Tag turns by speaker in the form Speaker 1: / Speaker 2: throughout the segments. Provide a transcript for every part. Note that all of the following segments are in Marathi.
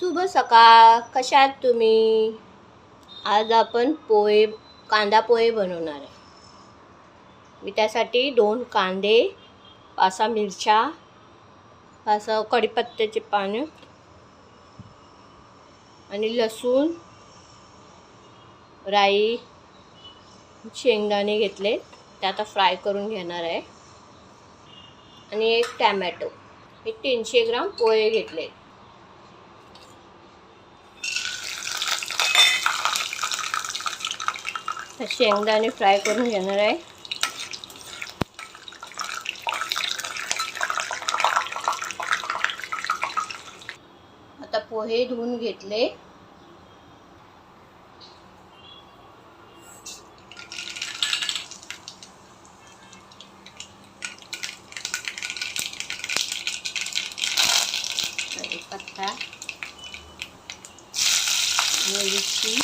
Speaker 1: शुभ सकाळ. कशात तुम्ही? आज आपण पोहे कांदा पोहे बनवणार आहे. मी त्यासाठी दोन कांदे पासा मिरच्या असं कढीपत्त्याचे पानं आणि लसूण राई शेंगदाणे घेतले. ते आता फ्राय करून घेणार आहे. आणि एक टॅमॅटो. हे तीनशे ग्राम पोहे घेतले. शेंगदाणे फ्राय करून घेणार आहे. आता पोहे धुवून घेतले. पत्ता मिरची.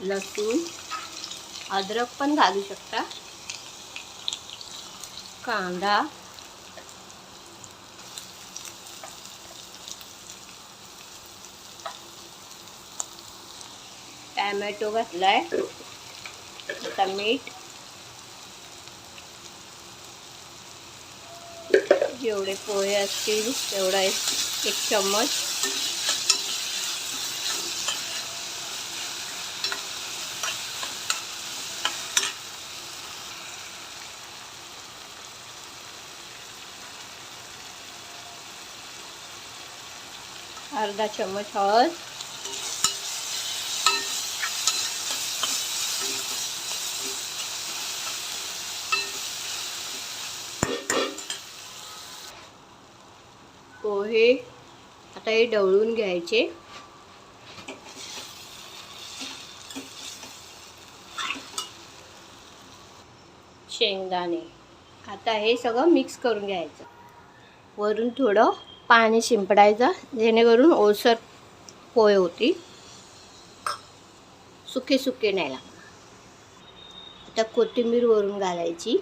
Speaker 1: लसूण अद्रक पण घालू शकता. कांदा. टॅमॅटो घातलाय. आता मीठ. जेवढे पोहे असतील तेवढा एक एक चम्मच. अर्धा चम्मच हळद. पोहे आता हे ढवळून घ्यायचे. शेंगदाणे. आता हे सगळं मिक्स करून घ्यायचं. वरून थोडं पाणी शिंपडायचं जेणेकरून ओलसर पोहे होती. सुके सुके नाही लागणार. आता कोथिंबीर वरून घालायची.